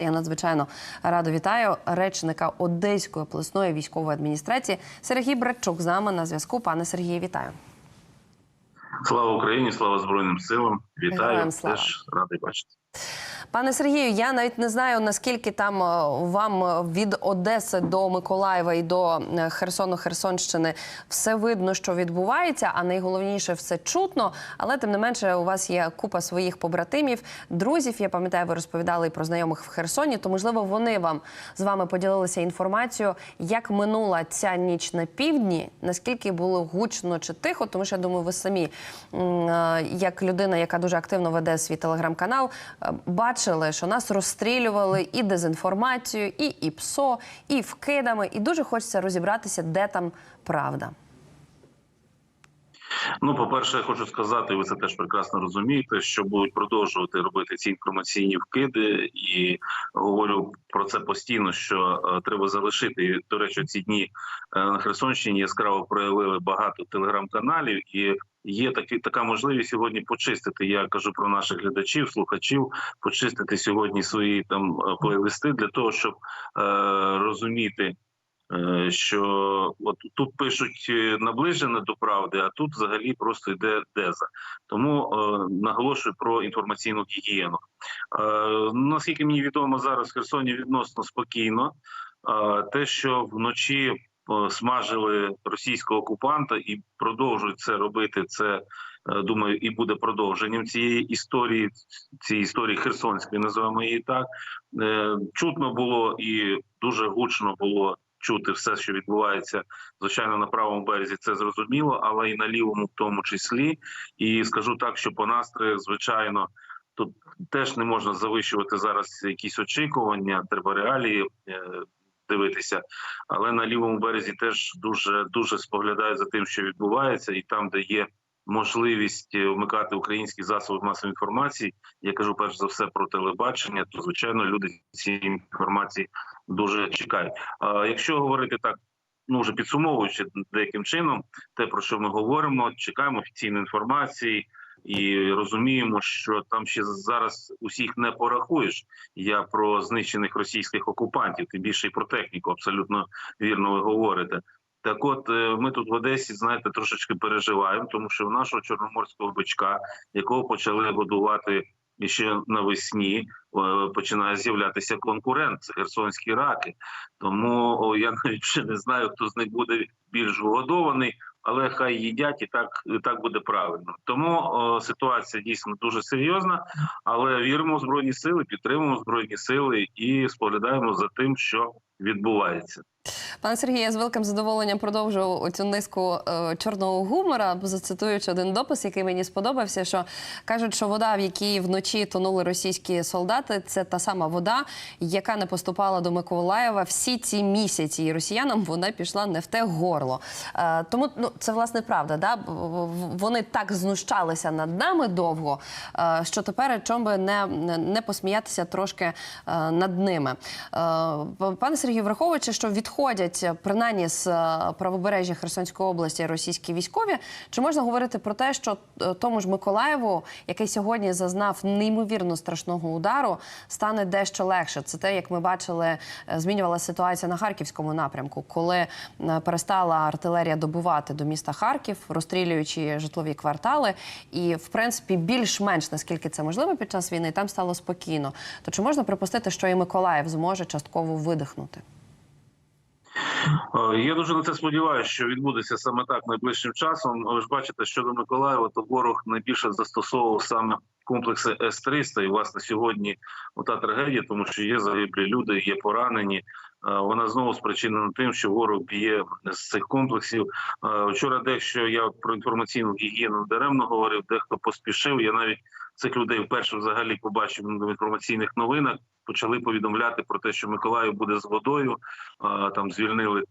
Я надзвичайно радо вітаю речника Одеської обласної військової адміністрації Сергій Братчук з нами на зв'язку. Пане Сергію, вітаю. Слава Україні, слава Збройним силам. Вітаю теж радий бачити. Пане Сергію, я навіть не знаю наскільки там е, вам е, від Одеси до Миколаєва і до е, Херсону Херсонщини все видно, що відбувається, а найголовніше все чутно. Але тим не менше, у вас є купа своїх побратимів, друзів. Я пам'ятаю, ви розповідали про знайомих в Херсоні. То можливо вони вам з вами поділилися інформацією, як минула ця ніч на півдні, наскільки було гучно чи тихо, тому що я думаю, ви самі, як людина, яка дуже активно веде свій телеграм-канал, е, бачили, що нас розстрілювали і дезінформацією, і ІПСО, і вкидами. І дуже хочеться розібратися, де там правда. Ну, по-перше, я хочу сказати, ви це теж прекрасно розумієте, що будуть продовжувати робити ці інформаційні вкиди, і говорю про це постійно. Що е, треба залишити. І, До речі, ці дні е, на Херсонщині яскраво проявили багато телеграм-каналів, і є такі така можливість сьогодні почистити. Я кажу про наших глядачів, слухачів, почистити сьогодні свої там е, плейлисти для того, щоб е, розуміти. Е, що от тут пишуть е, наближене до правди, а тут взагалі просто йде деза. Тому е, наголошую про інформаційну гігієну. Е, наскільки мені відомо зараз в Херсоні відносно спокійно, е, те, що вночі е, смажили російського окупанта і продовжують це робити, це. Думаю, і буде продовженням цієї історії, цієї історії Херсонської, називаємо її так. Е, Чутно було і дуже гучно було чути все, що відбувається, звичайно, на правому березі це зрозуміло, але і на лівому, в тому числі. І скажу так, що по настрою, звичайно, тут теж не можна завищувати зараз якісь очікування, треба реалії. е, Дивитися, але на лівому березі теж дуже дуже споглядають за тим, що відбувається, і там, де є можливість е, вмикати українські засоби масової інформації, я кажу перш за все про телебачення, то звичайно люди цієї інформації дуже чекають. А якщо говорити так, ну вже підсумовуючи деяким чином, те про що ми говоримо, чекаємо офіційної інформації. І розуміємо, що там ще зараз усіх не порахуєш. Я про знищених російських окупантів, тим більше і про техніку. Абсолютно вірно ви говорите. Так, от е, ми тут в Одесі, знаєте, трошечки переживаємо, тому що в нашого чорноморського бичка, якого почали годувати ще навесні, е, починає з'являтися конкурент. Херсонські раки. Тому я навіть ще не знаю, хто з них буде більш вгодований, але хай їдять і так і так буде правильно. Тому о, ситуація дійсно дуже серйозна. Але віримо в збройні сили, підтримуємо збройні сили і споглядаємо за тим, що відбувається. Пане Сергію, я з великим задоволенням продовжу цю низку е, чорного гумора, зацитуючи один допис, який мені сподобався, що кажуть, що вода, в якій вночі тонули російські солдати, це та сама вода, яка не поступала до Миколаєва всі ці місяці. І росіянам вона пішла не в те горло. Е, тому ну це власне правда. Да? Вони так знущалися над нами довго, е, що тепер чом би не, не посміятися трошки над ними. Пане Сергію, враховуючи, що відходять е, принаймні з е, правобережжя Херсонської області російські військові, чи можна говорити про те, що е, тому ж Миколаєву, який сьогодні зазнав неймовірно страшного удару, стане дещо легше? Це те, як ми бачили, змінювалася ситуація на харківському напрямку, коли перестала артилерія добувати до міста Харків, розстрілюючи житлові квартали, і в принципі більш-менш наскільки це можливо під час війни, там стало спокійно. То чи можна припустити, що і Миколаїв зможе частково видихнути? Е, Я дуже на це сподіваюся, що відбудеться саме так найближчим часом. Ви ж бачите, що до Миколаєва, то ворог найбільше застосовував саме комплекси С-300. І власне сьогодні ота трагедія, тому що є загиблі люди, є поранені. Е, Вона знову спричинена тим, що ворог б'є з цих комплексів. Е, Вчора дещо я про інформаційну гігієну даремно говорив, дехто поспішив. Я навіть цих людей вперше взагалі побачив в інформаційних новинах. Почали повідомляти про те, що Миколаїв буде з водою. Там звільнили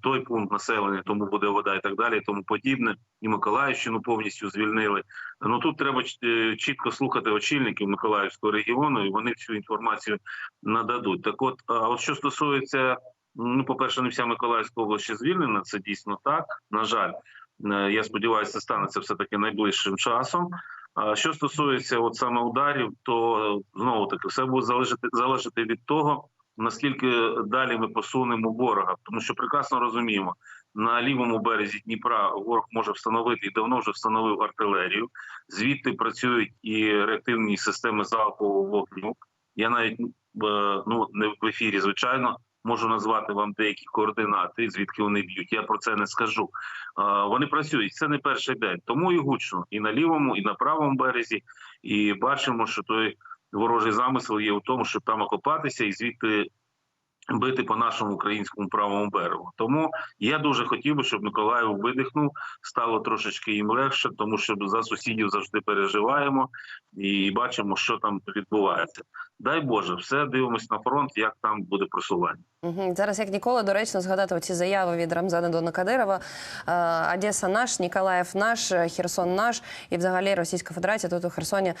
той пункт населення, тому буде вода, і так далі, і тому подібне. І Миколаївщину повністю звільнили. Ну тут треба е, чітко слухати очільників Миколаївського регіону, і вони цю інформацію нададуть. Так, от, а от що стосується, ну, по перше, не вся Миколаївська область ще звільнена. Це дійсно так. На жаль, Е, я сподіваюся, станеться все таки найближчим часом. А Що стосується от саме ударів, то знову таки все буде залежати залежати від того, наскільки далі ми посунемо ворога, тому що прекрасно розуміємо, на лівому березі Дніпра ворог може встановити і давно вже встановив артилерію. Звідти працюють і реактивні системи залпового вогню. Я навіть е, ну не в ефірі, звичайно, можу назвати вам деякі координати, звідки вони б'ють. Я про це не скажу. Вони працюють це не перший день, тому і гучно і на лівому, і на правому березі. І бачимо, що той ворожий замисел є у тому, щоб там окопатися і звідти бити по нашому українському правому берегу. Тому я дуже хотів би, щоб Миколаїв видихнув, стало трошечки їм легше, тому що за сусідів завжди переживаємо і бачимо, що там відбувається. Дай Боже, все дивимось на фронт, як там буде просування. Угу. Зараз як ніколи доречно згадати оці заяви від Рамзана Дона Кадирова. Е, Одеса наш, Ніколаїв наш, Херсон наш і взагалі Російська Федерація тут у Херсоні е,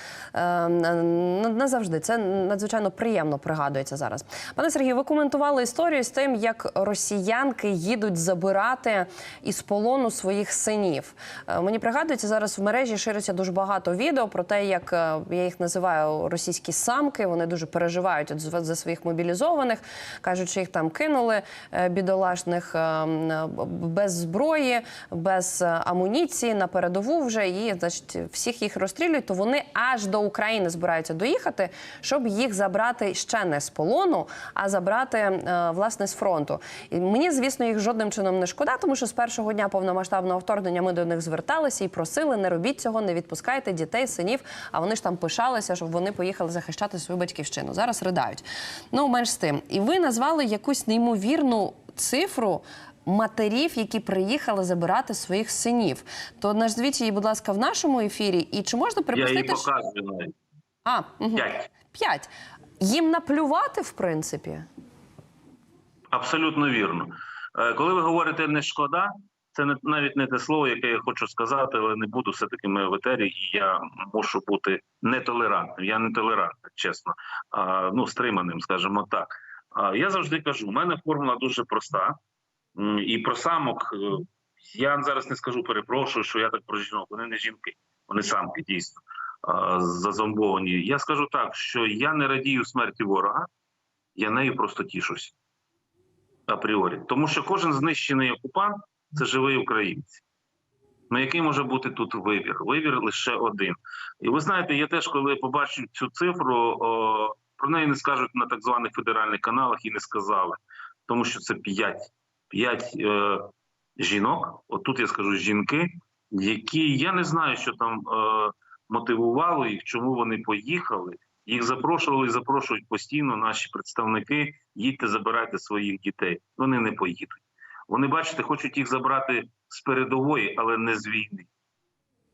на- назавжди. Це надзвичайно приємно пригадується зараз. Пане Сергію, ви коментували історію з тим, як росіянки їдуть забирати із полону своїх синів. Е, Мені пригадується, зараз в мережі шириться дуже багато відео про те, як е, я їх називаю російські самки. Вони дуже переживають от за своїх мобілізованих, кажуть, що їх там кинули е, бідолашних е, без зброї, без е, амуніції на передову вже і значить всіх їх розстрілюють. То вони аж до України збираються доїхати, щоб їх забрати ще не з полону, а забрати власне з фронту. І мені, звісно, їх жодним чином не шкода, тому що з першого дня повномасштабного вторгнення ми до них зверталися і просили: не робіть цього, не відпускайте дітей, синів. А вони ж там пишалися, щоб вони поїхали захищати свою батьківщину. Зараз ридають. Ну менш з тим. І ви назвали якусь неймовірну цифру. Матерів, які приїхали забирати своїх синів, то назвіть її, будь ласка, в нашому ефірі. І чи можна Я її припустити, що а угу. п'ять. п'ять їм наплювати, в принципі? Абсолютно вірно. Е, Коли ви говорите не шкода, це не навіть не те слово, яке я хочу сказати, але не буду все таки в етері, і я мушу бути нетолерантним. Я не толерантний, чесно, а, ну стриманим, скажімо так. А, Я завжди кажу: у мене формула дуже проста, і про самок е, я зараз не скажу, перепрошую, що я так про жінок. Вони не жінки, вони самки дійсно зазомбовані. Я скажу так, що я не радію смерті ворога, я нею просто тішусь апріорі. Тому що кожен знищений окупант це живий українець. Ну який може бути тут вибір? Вибір лише один. І ви знаєте, я теж, коли побачив цю цифру, о, про неї не скажуть на так званих федеральних каналах і не сказали, тому що це п'ять п'ять е, жінок. Отут я скажу жінки, які я не знаю, що там е, мотивувало їх, чому вони поїхали. Їх запрошували і запрошують постійно наші представники. Їдьте, забирайте своїх дітей. Вони не поїдуть. Вони, бачите, хочуть їх забрати з передової, але не з війни.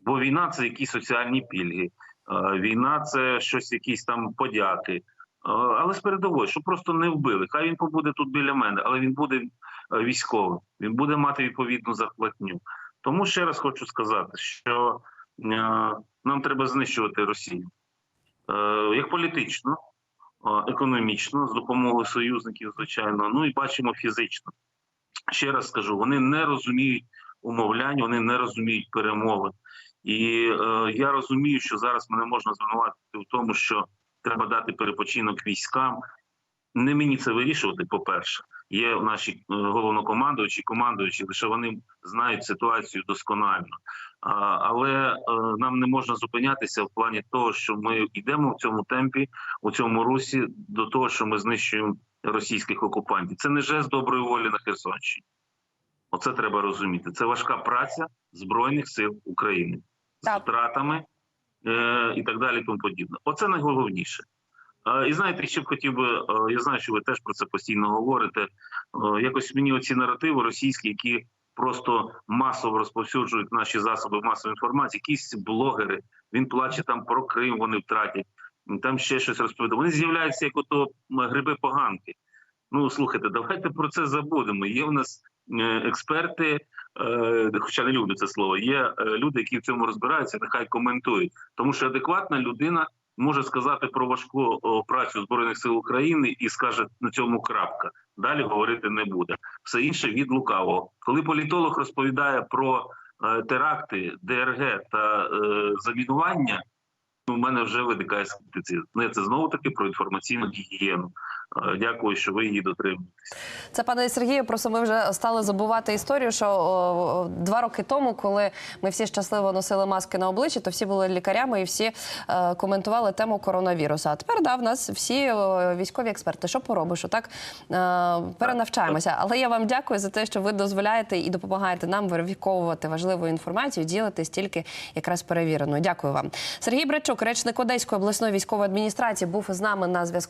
Бо війна це якісь соціальні пільги, е, війна це щось, якісь там подяки. Е, Але з передової, щоб просто не вбили. Хай він побуде тут біля мене, але він буде е, військовим, він буде мати відповідну зарплатню. Тому ще раз хочу сказати, що нам треба знищувати Росію як політично, економічно, з допомогою союзників, звичайно, ну і бачимо фізично. Ще раз скажу: вони не розуміють умовлянь, вони не розуміють перемовин. І е, я розумію, що зараз мене можна звинуватити в тому, що треба дати перепочинок військам. Не мені це вирішувати. По перше, є наші е, головнокомандуючі, командуючі, лише вони знають ситуацію досконально. А, але е, нам не можна зупинятися в плані того, що ми йдемо в цьому темпі, у цьому русі, до того, що ми знищуємо російських окупантів. Це не жест доброї волі на Херсонщині. Оце треба розуміти. Це важка праця збройних сил України з Так. втратами е, і так далі. Тому подібне. Оце найголовніше. Е, і знаєте, ще б хотів би, е, я знаю, що ви теж про це постійно говорите. Е, якось мені оці наративи російські, які просто масово розповсюджують наші засоби масової інформації, якісь блогери, він плаче там про Крим, вони втратять, там ще щось розповідає. Вони з'являються як ото гриби поганки. Ну слухайте, давайте про це забудемо. Є в нас е, експерти, е, хоча не люблю це слово. Є е, люди, які в цьому розбираються, нехай коментують, тому що адекватна людина може сказати про важку працю збройних сил України і скаже на цьому крапка. Далі говорити не буде. Все інше від лукавого. Коли політолог розповідає про теракти, ДРГ та замінування, у мене вже виникає скептицизм. Не Це знову таки про інформаційну гігієну. Е, Дякую, що ви її дотримуєтесь. Це пане Сергію. Просто ми вже стали забувати історію, що о, два роки тому, коли ми всі щасливо носили маски на обличчі, то всі були лікарями і всі е, коментували тему коронавірусу. А тепер да, в нас всі о, військові експерти. Що поробиш? Отак е, перенавчаємося. Але я вам дякую за те, що ви дозволяєте і допомагаєте нам верифіковувати важливу інформацію, ділитись тільки якраз перевіреною. Дякую вам, Сергій Брачук, речник Одеської обласної військової адміністрації, був із нами на зв'язку.